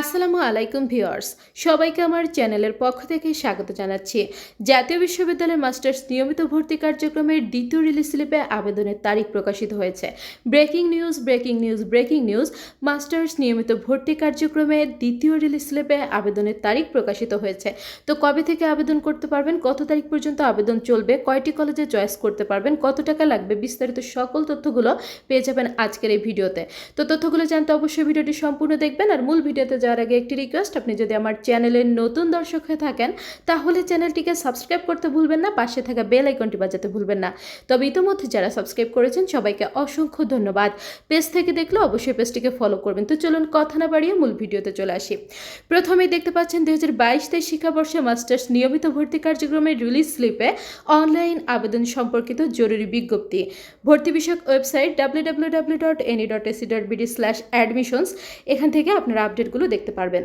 আসসালামু আলাইকুম ভিউয়ার্স, সবাইকে আমার চ্যানেলের পক্ষ থেকে স্বাগত জানাচ্ছি। জাতীয় বিশ্ববিদ্যালয়ের মাস্টার্স নিয়মিত ভর্তি কার্যক্রমের দ্বিতীয় রিলিজ স্লিপে আবেদনের তারিখ প্রকাশিত হয়েছে। Breaking news breaking news breaking news, masters নিয়মিত ভর্তি কার্যক্রমে দ্বিতীয় রিলিজ স্লিপে আবেদনের তারিখ প্রকাশিত হয়েছে। তো কবে থেকে আবেদন করতে পারবেন, কত তারিখ পর্যন্ত আবেদন চলবে, কয়টি কলেজে চয়েস করতে পারবেন, কত টাকা লাগবে, বিস্তারিত সকল তথ্যগুলো পেয়ে যাবেন আজকের এই ভিডিওতে। তো তথ্যগুলো জানতে অবশ্যই ভিডিওটি সম্পূর্ণ দেখবেন আর মূল ভিডিওতে যাওয়ার আগে একটি রিকোয়েস্ট আপনি যদি আমার চ্যানেলের নতুন দর্শক হয়ে থাকেন, তাহলে চ্যানেলটিকে সাবস্ক্রাইব করতে ভুলবেন না, পাশে থাকা বেল আইকনটি বাজাতে ভুলবেন না। তবে ইতোমধ্যে যারা সাবস্ক্রাইব করেছেন, সবাইকে অসংখ্য ধন্যবাদ। পেজ থেকে দেখলে অবশ্যই পেজটিকে ফলো করবেন। তো চলুন কথা না বাড়িয়ে মূল ভিডিওতে চলে আসি। প্রথমেই দেখতে পাচ্ছেন, দুই হাজার বাইশ তেইশ শিক্ষাবর্ষে মাস্টার্স নিয়মিত ভর্তি কার্যক্রমের রিলিজ স্লিপে অনলাইন আবেদন সম্পর্কিত জরুরি বিজ্ঞপ্তি। ভর্তি বিষয়ক website W W W dot NU dot AC dot BD slash admissions এখান থেকে আপনারা আপডেটগুলো দেখতে পারবেন।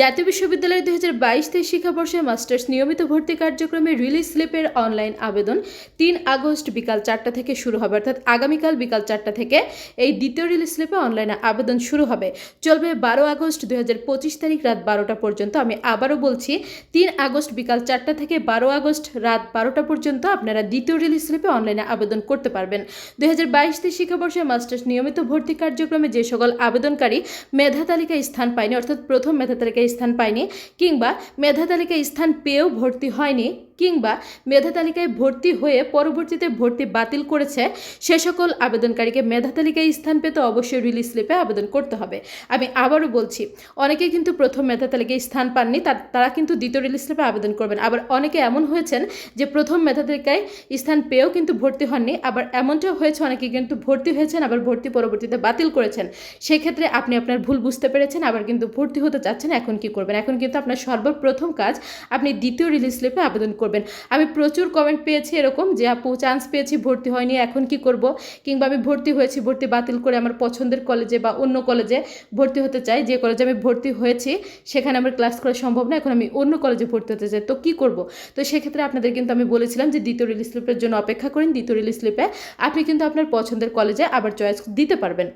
জাতীয় বিশ্ববিদ্যালয়ের দুই হাজার বাইশ তেইশ শিক্ষাবর্ষে মাস্টার্স নিয়মিত ভর্তি কার্যক্রমে রিলিজ স্লিপের অনলাইন আবেদন তিন আগস্ট বিকাল চারটা থেকে শুরু হবে, অর্থাৎ আগামীকাল বিকাল চারটা থেকে এই দ্বিতীয় রিলিজ স্লিপে অনলাইনে আবেদন শুরু হবে। চলবে বারো আগস্ট দুই হাজার পঁচিশ তারিখ রাত বারোটা পর্যন্ত। আমি আবারও বলছি, তিন আগস্ট বিকাল চারটা থেকে বারো আগস্ট রাত বারোটা পর্যন্ত আপনারা দ্বিতীয় রিলিজ স্লিপে অনলাইনে আবেদন করতে পারবেন। দুই হাজার বাইশ তেইশ শিক্ষাবর্ষে মাস্টার্স নিয়মিত ভর্তি কার্যক্রমে যে সকল আবেদনকারী মেধা তালিকায় স্থান পায়নি, অর্থাৎ প্রথম মেধা তালিকায় স্থান পায়নি কিংবা মেধা তালিকায় স্থান পেয়েও ভর্তি হয়নি। কিংবা মেধা তালিকায় ভর্তি হয়ে পরবর্তীতে ভর্তি বাতিল করেছে, সে সকল আবেদনকারীকে মেধা তালিকায় স্থান পেতে অবশ্যই রিলিজ স্লিপে আবেদন করতে হবে। আমি আবারও বলছি অনেকে কিন্তু প্রথম মেধা তালিকায় স্থান পাননি তার- কিন্তু দ্বিতীয় রিলিজ স্লিপে আবেদন করবেন। আবার অনেকে এমন হয়েছেন যে প্রথম মেধা তালিকায় স্থান পেয়েও কিন্তু ভর্তি হননি, আবার এমনটাও হয়েছে, অনেকে কিন্তু ভর্তি হয়েছেন, আবার ভর্তি পরবর্তীতে বাতিল করেছেন। সেক্ষেত্রে আপনি আপনার ভুল বুঝতে পেরেছেন, আবার কিন্তু ভর্তি হতে চাচ্ছেন, এখন কি করবেন? এখন কিন্তু আপনার সর্বপ্রথম কাজ, আপনি দ্বিতীয় রিলিজ স্লিপে আবেদন করবেন। আমি প্রচুর কমেন্ট পেয়েছি এরকম যে, আপু চান্স পেয়েছি, ভর্তি হয়নি, এখন কি করব? কিংবা, আমি ভর্তি হয়েছি, ভর্তি বাতিল করে আমার পছন্দের কলেজে বা অন্য কলেজে ভর্তি হতে চাই। যে কলেজে আমি ভর্তি হয়েছি, সেখানে আমার ক্লাস করা সম্ভব না, এখন আমি অন্য কলেজে ভর্তি হতে চাই। তো কি করব? তো সেক্ষেত্রে আপনাদের কিন্তু আমি বলেছিলাম যে, দ্বিতীয় রিলিজ স্লিপের জন্য অপেক্ষা করেন। দ্বিতীয় রিলিজ স্লিপে আপনি কিন্তু আপনার পছন্দের কলেজে আবার চয়েস দিতে পারবেন।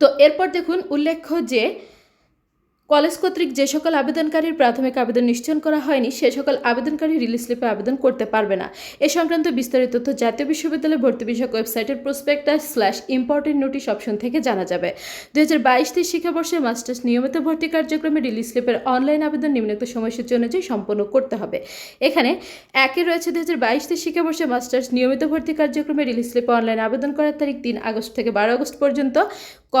তো এরপর দেখুন, উল্লেখ্য যে কলেজ কর্তৃক যে সকল আবেদনকারীর প্রাথমিক আবেদন নিশ্চয়ন করা হয়নি, সে সকল আবেদনকারী রিলিজ স্লিপে আবেদন করতে পারবে না। এ সংক্রান্ত বিস্তারিত তথ্য জাতীয় বিশ্ববিদ্যালয় ভর্তি বিষয়ক ওয়েবসাইটের prospectus slash important notice option থেকে জানা যাবে। দু হাজার বাইশ তেইশ শিক্ষাবর্ষে মাস্টার্স নিয়মিত ভর্তি কার্যক্রমে রিলিজ স্লিপের অনলাইন আবেদন নিম্নোক্ত সময়সূচি অনুযায়ী সম্পন্ন করতে হবে। এখানে একে রয়েছে দু হাজার বাইশ তেইশ শিক্ষাবর্ষে মাস্টার্স নিয়মিত ভর্তি কার্যক্রমে রিলিজ স্লিপে অনলাইন আবেদন করার তারিখ তিন আগস্ট থেকে বারো আগস্ট পর্যন্ত। ক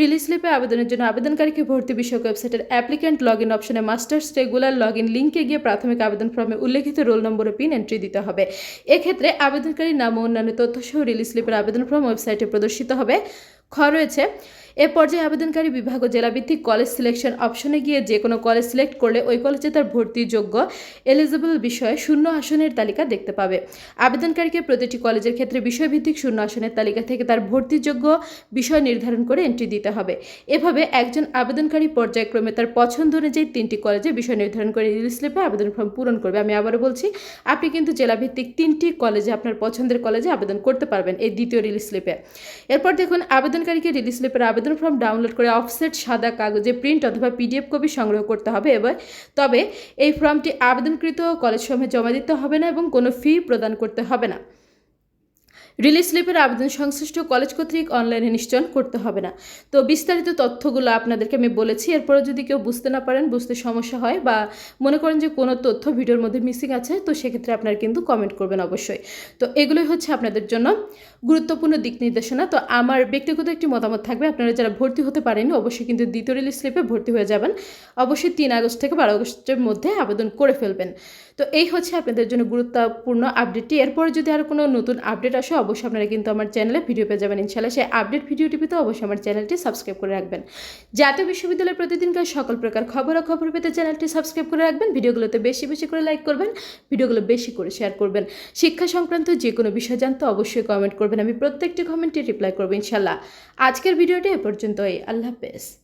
রিলিজ স্লিপে আবেদনের জন্য আবেদনকারীকে ভর্তি বিষয়ক ওয়েবসাইটের অ্যাপ্লিক্যান্ট লগ ইন অপশনে মাস্টার্স রেগুলার লগ ইন লিঙ্কে গিয়ে প্রাথমিক আবেদন ফর্মে উল্লেখিত রোল নম্বর পিন এন্ট্রি দিতে হবে। এক্ষেত্রে আবেদনকারীর নাম ও অন্যান্য তথ্য সহ রিলিজ স্লিপের আবেদন ফর্ম ওয়েবসাইটে প্রদর্শিত হবে। খ, রয়েছে এ পর্যায়ে আবেদনকারী বিভাগ ও জেলাভিত্তিক কলেজ সিলেকশন অপশনে গিয়ে যে কোনো কলেজ সিলেক্ট করলে ওই কলেজে তার ভর্তিযোগ্য এলিজিবল বিষয়ে শূন্য আসনের তালিকা দেখতে পাবে। আবেদনকারীকে প্রতিটি কলেজের ক্ষেত্রে বিষয়ভিত্তিক শূন্য আসনের তালিকা থেকে তার ভর্তিযোগ্য বিষয় নির্ধারণ করে এন্ট্রি দিতে হবে। এভাবে একজন আবেদনকারী পর্যায়ক্রমে তার পছন্দ অনুযায়ী তিনটি কলেজে বিষয় নির্ধারণ করে রিলিজ স্লিপে আবেদন ফর্ম পূরণ করবে। আমি আবারও বলছি, আপনি কিন্তু জেলাভিত্তিক তিনটি কলেজে আপনার পছন্দের কলেজে আবেদন করতে পারবেন এই দ্বিতীয় রিলিজ স্লিপে এরপর দেখুন, আবেদনকারীকে রিলিজ স্লিপের আবেদন ফর্ম ডাউনলোড করে অফসেট সাদা কাগজে প্রিন্ট অথবা পিডিএফ কপি সংগ্রহ করতে হবে এবার তবে এই ফর্মটি আবেদনকৃত কলেজ সমূহে জমা দিতে হবে না এবং কোনো ফি প্রদান করতে হবে না। রিলিজ স্লিপের আবেদন সংশ্লিষ্ট কলেজ কর্তৃক অনলাইনে নিশ্চয়ন করতে হবে না। তো বিস্তারিত তথ্যগুলো আপনাদেরকে আমি বলেছি। এরপরে যদি কেউ বুঝতে না পারেন, বুঝতে সমস্যা হয় বা মনে করেন যে কোনো তথ্য ভিডিওর মধ্যে মিসিং আছে, তো সেক্ষেত্রে আপনারা কিন্তু কমেন্ট করবেন অবশ্যই। তো এগুলোই হচ্ছে আপনাদের জন্য গুরুত্বপূর্ণ দিক নির্দেশনা। তো আমার ব্যক্তিগত একটি মতামত থাকবে, আপনারা যারা ভর্তি হতে পারেনি অবশ্যই কিন্তু দ্বিতীয় রিলিজ স্লিপে ভর্তি হয়ে যাবেন। অবশ্যই তিন আগস্ট থেকে বারো আগস্টের মধ্যে আবেদন করে ফেলবেন। তো এই হচ্ছে আপনাদের জন্য গুরুত্বপূর্ণ আপডেটটি। এরপরে যদি আর কোনো নতুন আপডেট আসে অবশ্যই আপনারা কিন্তু আমার চ্যানেলে ভিডিও পেয়ে যাবেন ইনশাল্লাহ সেই আপডেট ভিডিওটি পেতে অবশ্যই আমার চ্যানেলটি সাবস্ক্রাইব করে রাখবেন। জাতীয় বিশ্ববিদ্যালয়ের প্রতিদিনকার সকল প্রকার খবর খবর পেতে চ্যানেলটি সাবস্ক্রাইব করে রাখবেন। ভিডিওগুলোতে বেশি বেশি করে লাইক করবেন, ভিডিওগুলো বেশি করে শেয়ার করবেন। শিক্ষা সংক্রান্ত যে কোনো বিষয় জানতে অবশ্যই কমেন্ট করবেন। আমি প্রত্যেকটি কমেন্টে রিপ্লাই করব ইনশাল্লাহ আজকের ভিডিওটি এ পর্যন্তই। আল্লাহ হাফেজ।